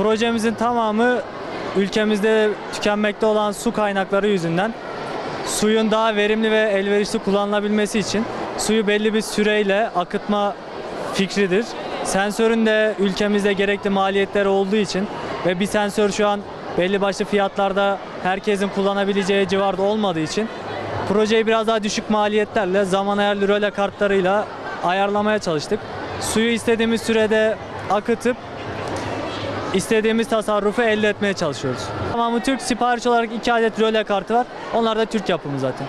Projemizin tamamı ülkemizde tükenmekte olan su kaynakları yüzünden suyun daha verimli ve elverişli kullanılabilmesi için suyu belli bir süreyle akıtma fikridir. Sensörün de ülkemizde gerekli maliyetleri olduğu için ve bir sensör şu an belli başlı fiyatlarda herkesin kullanabileceği civarda olmadığı için projeyi biraz daha düşük maliyetlerle zaman ayarlı röle kartlarıyla ayarlamaya çalıştık. Suyu istediğimiz sürede akıtıp istediğimiz tasarrufu elde etmeye çalışıyoruz. Tamamı Türk. Sipariş olarak iki adet röle kartı var. Onlar da Türk yapımı zaten.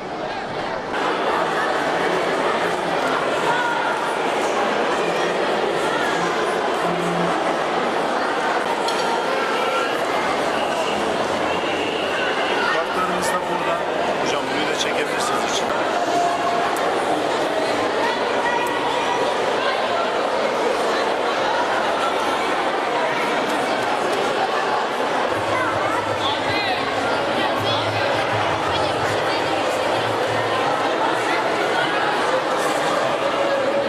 Kartlarımız da burada. Hocam bunu da çekebilirsiniz içinden.